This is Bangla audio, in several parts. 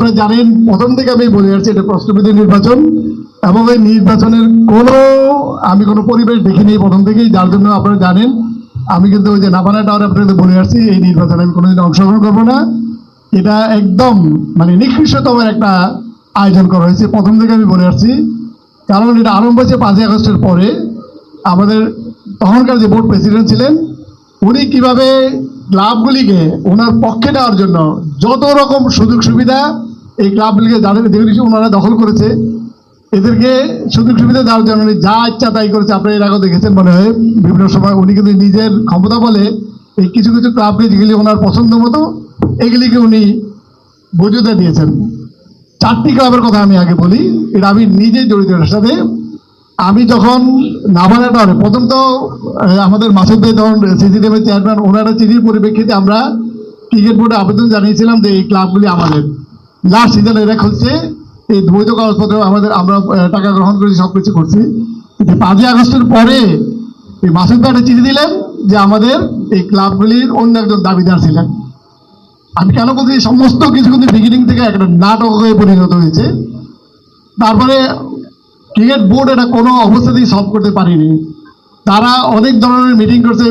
আপনারা জানেন, প্রথম থেকে আমি বলে যাচ্ছি এটা প্রশ্নবিধি নির্বাচন এবং এই নির্বাচনের কোনো, আমি কোনো পরিবেশ দেখিনি প্রথম থেকেই, যার জন্য আপনারা জানেন। আমি কিন্তু ওই যে নাবানা টাওয়ার আপনাদের বলে আসছি, এই নির্বাচনে আমি কোনোদিন অংশগ্রহণ করব না। এটা একদম মানে নিকৃষ্টতম একটা আয়োজন করা হয়েছে, প্রথম থেকে আমি বলে আসছি। কারণ এটা আরম্ভ হয়েছে পাঁচই আগস্টের পরে। আমাদের তখনকার যে বোর্ড প্রেসিডেন্ট ছিলেন, উনি কীভাবে ক্লাবগুলিকে ওনার পক্ষে নেওয়ার জন্য যত রকম সুযোগ সুবিধা এই ক্লাবগুলিকে যাদের যেগুলি ওনারা দখল করেছে, এদেরকে সুযোগ সুবিধা দেওয়ার জন্য যা ইচ্ছা তাই করেছে। আপনি এর আগেও দেখেছেন মনে হয়, বিভিন্ন সময় উনি কিন্তু নিজের ক্ষমতা বলে এই কিছু কিছু ক্লাবকে যেগুলি ওনার পছন্দ মতো, এগুলিকে উনি বৈধতা দিয়েছেন। চারটি ক্লাবের কথা আমি আগে বলি, এটা আমি নিজে জড়িত এটার সাথে। আমি যখন নাভানা টাওয়ারে, প্রথম তো আমাদের মাসুদ ভাই তখন সিসিটিভি চেয়ারম্যান, ওনারা চিঠির পরিপ্রেক্ষিতে আমরা ক্রিকেট বোর্ডে আবেদন জানিয়েছিলাম যে এই ক্লাবগুলি আমাদের। লাস্ট সিজন এরা খুলছে, এই দ্বৈত কাগজপত্র আমাদের, আমরা টাকা গ্রহণ করেছি, সব কিছু করছি। কিন্তু পাঁচই আগস্টের পরে এই মাসুদ ভাই চিঠি দিলেন যে আমাদের এই ক্লাবগুলির অন্য একজন দাবিদার ছিলেন। আমি কেন বলছি সমস্ত কিছু কিন্তু বিগিনিং থেকে একটা নাটক হয়ে পরিণত হয়েছে। তারপরে ক্রিকেট বোর্ড এটা কোনো অবস্থাতেই সলভ করতে পারেনি। তারা অনেক ধরনের মিটিং করছে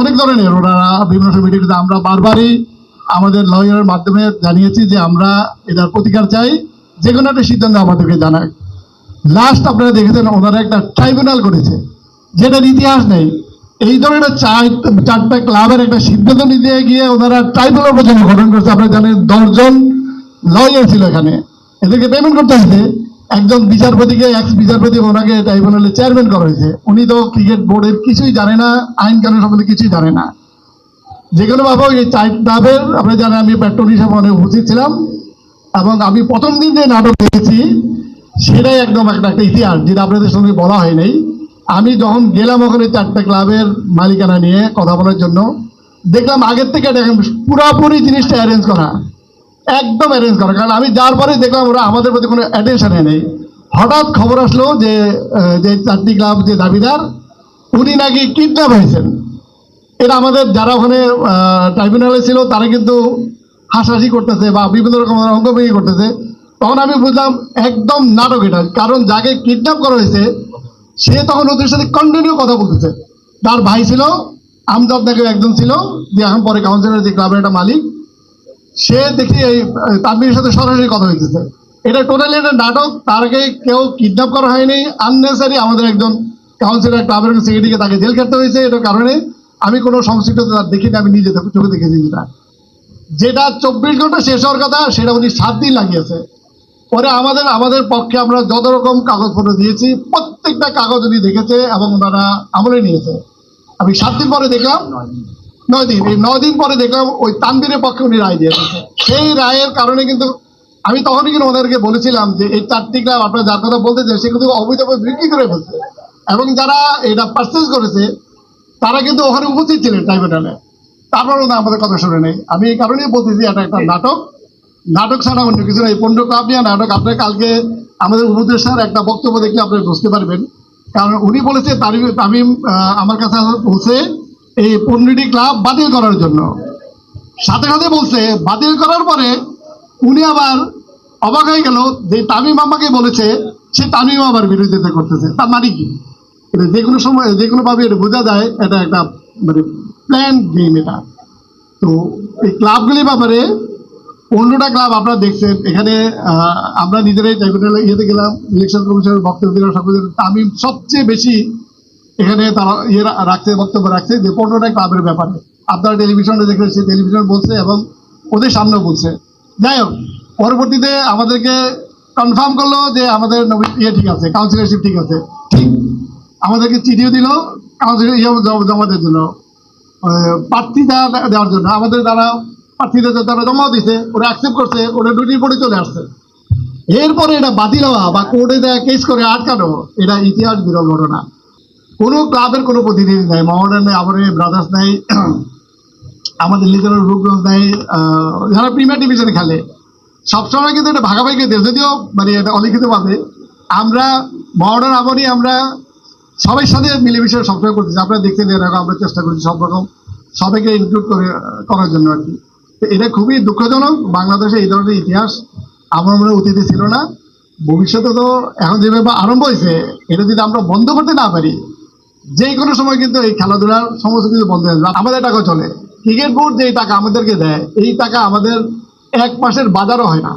অনেক ধরনের ওনারা বিভিন্ন মিটিং আমরা বারবারই আমাদের লয়ারের মাধ্যমে জানিয়েছি যে আমরা এটার প্রতিকার চাই। যে কোনো একটা সিদ্ধান্ত আমাদেরকে জানায়। লাস্ট আপনারা দেখেছেন, ওনারা একটা ট্রাইব্যুনাল করেছে, যেটার ইতিহাস নেই। এই ধরনের চার, চারটা ক্লাবের একটা সিদ্ধান্ত নিতে গিয়ে ওনারা ট্রাইব্যুনাল পর্যন্ত গঠন করছে। আপনারা জানেন, দশজন লয়ার ছিল এখানে। এদেরকে পেমেন্ট করতে হয়েছে। একজন বিচারপতিকে এক্স বিচারপতি ওনাকে ট্রাইব্যুনালের চেয়ারম্যান করা হয়েছে। উনি তো ক্রিকেট বোর্ডের কিছুই জানে না আইন কানুন সম্বন্ধে কিছুই জানে না। যে কোনো ভাবে এই চার ক্লাবের আপনি জানেন আমি প্যাট্রন হিসাবে অনেক উপস্থিত ছিলাম, এবং আমি প্রথম দিন যে নাটক দেখেছি, সেটাই একদম একটা একটা ইতিহাস, যেটা আপনাদের সঙ্গে বলা হয় নাই। আমি যখন গেলাম ওখানে চারটা ক্লাবের মালিকানা নিয়ে কথা বলার জন্য, দেখলাম আগের থেকে এটা পুরাপুরি জিনিসটা অ্যারেঞ্জ করা। একদম অ্যারেঞ্জ করা। কারণ আমি যার পরে দেখলাম ওরা আমাদের প্রতি কোনো অ্যাটেনশনে নেই। হঠাৎ খবর আসলো যে যে চারটি ক্লাব যে দাবিদার, উনি নাকি কিডন্যাপ হয়েছেন। এটা আমাদের যারা ওখানে ট্রাইব্যুনালে ছিল তারা কিন্তু হাসাহাসি করতেছে বা বিভিন্ন রকম অঙ্গভঙ্গি করতেছে। তখন আমি বুঝলাম একদম নাটক এটা। কারণ যাকে কিডন্যাপ করা হয়েছে সে তখন ওদের সাথে কন্টিনিউ কথা বলতেছে। তার ভাই ছিল আমজাদ নাকি একজন ছিল যে এখন পরে কাউন্সিলর যে ক্লাবের একটা মালিক সে দেখি এই আহ, তানভীরের সাথে সরাসরি কথা হইতেছে এটা টোটালি একটা নাটক তারকে কেউ কিডন্যাপ করা হয়নি। আননেসারি আমাদের একজন কাউন্সিলর ক্লাবের সেক্রেটারিকে তাকে জেল কাটতে হয়েছে এটার কারণে। আমি কোনো সংশ্লিষ্টতা দেখিনি আমি নিজে দেখে- চোখে দেখেছি যেটা। যেটা চব্বিশ ঘণ্টা শেষ হওয়ার কথা সেটা উনি সাত দিন লাগিয়েছে। পরে আমাদের আমাদের পক্ষে আমরা যত রকম কাগজপত্র দিয়েছি প্রত্যেকটা কাগজ উনি দেখেছে এবং ওনারা আমলে নিয়েছে। আমি সাত দিন পরে দেখলাম নয় দিন। এই নয় দিন পরে দেখলাম ওই তানবীরের পক্ষে উনি রায় দিয়েছে। সেই রায়ের কারণে কিন্তু আমি তখনই কিন্তু ওদেরকে বলেছিলাম যে এই চারটি ক্লাব আপনারা যার কথা বলতে চান সেগুলো অবৈধভাবে বিক্রি করে ফেলছে। এবং যারা এটা পারচেস করেছে তারা কিন্তু ওখানে উপস্থিত ছিলেন ট্রাইব্যুনালে তারপরেও না আমাদের কথা শুনে নেই। আমি এই কারণেই বলতেছি এটা একটা নাটক। নাটক ছাড়া অন্য কিছু নাই। পনেরো ক্লাব নিয়ে নাটক। আপনার কালকে আমাদের উপদেষ্টার একটা বক্তব্য দেখলে আপনারা বুঝতে পারবেন। কারণ উনি বলেছে তামিম তামিম আমার কাছে বলছে এই পনেরোটি ক্লাব বাতিল করার জন্য। সাথে সাথে বলছে বাতিল করার পরে উনি আবার অবাক হয়ে গেল যে তামিম আমাকে বলেছে সে তামিম আবার বিরোধিতা করতেছে। তার মানে কি? এটা যে কোনো সময় যে কোনো ভাবে এটা বোঝা যায়, এটা একটা মানে প্ল্যান গেম এটা। তো এই ক্লাবগুলির ব্যাপারে পনেরোটা ক্লাব আপনারা দেখছেন, এখানে আমরা নিজেরাই ট্রাইব্যুনালে ইয়েতে গেলাম ইলেকশন কমিশনের বক্তব্য দিলাম, সব তামিম সবচেয়ে বেশি এখানে তারা ইয়ে রাখছে, বক্তব্য রাখছে যে পনেরোটা ক্লাবের ব্যাপারে। আপনারা টেলিভিশনে দেখলে সে টেলিভিশন বলছে এবং ওদের সামনে বলছে। যাই হোক, পরবর্তীতে আমাদেরকে কনফার্ম করল যে আমাদের ইয়ে ঠিক আছে কাউন্সিলরশিপ ঠিক আছে। ঠিক। আমাদেরকে চিঠিও দিল কাউন্সিলর ইয়ে দেওয়ার জন্য আহ, দেওয়ার জন্য। আমাদের দ্বারা প্রার্থীদের তারা জমা দিছে ওরা অ্যাকসেপ্ট করছে ওরা ডিউটির পরে চলে আসছে। এরপরে এটা বাতিল হওয়া বা কোর্টে দেওয়া কেস করে আটকানো এটা ইতিহাস বিরল ঘটনা। কোনো ক্লাবের কোনো প্রতিনিধি নেই মহামেডান নেই আমার ব্রাদার্স নেই আমাদের লিগারের রূপগঞ্জ নেই যারা প্রিমিয়ার ডিভিশনে খেলে। সবসময় কিন্তু এটা ভাগাভাগি দেয় যদিও মানে এটা অলিখিত ভাবে আমরা মহামেডান আমরই আমরা সবাই সাথে মিলেমিশে সবসময় করতেছি। আপনারা দেখছেন এরকম আমরা চেষ্টা করছি সব রকম। সবাইকে ইনক্লুড করে করার জন্য আর কি। এটা খুবই দুঃখজনক। বাংলাদেশে এই ধরনের ইতিহাস আমার মনে অতীতে ছিল না। ভবিষ্যতে তো এখন যেভাবে আরম্ভ হয়েছে, এটা যদি আমরা বন্ধ করতে না পারি যে কোনো সময় কিন্তু এই খেলাধুলার সমস্ত কিছু বন্ধ হয়ে যাবে। আমাদের টাকা চলে। ক্রিকেট বোর্ড যে টাকা আমাদেরকে দেয়, এই টাকা আমাদের এক মাসের বাজারও হয় না।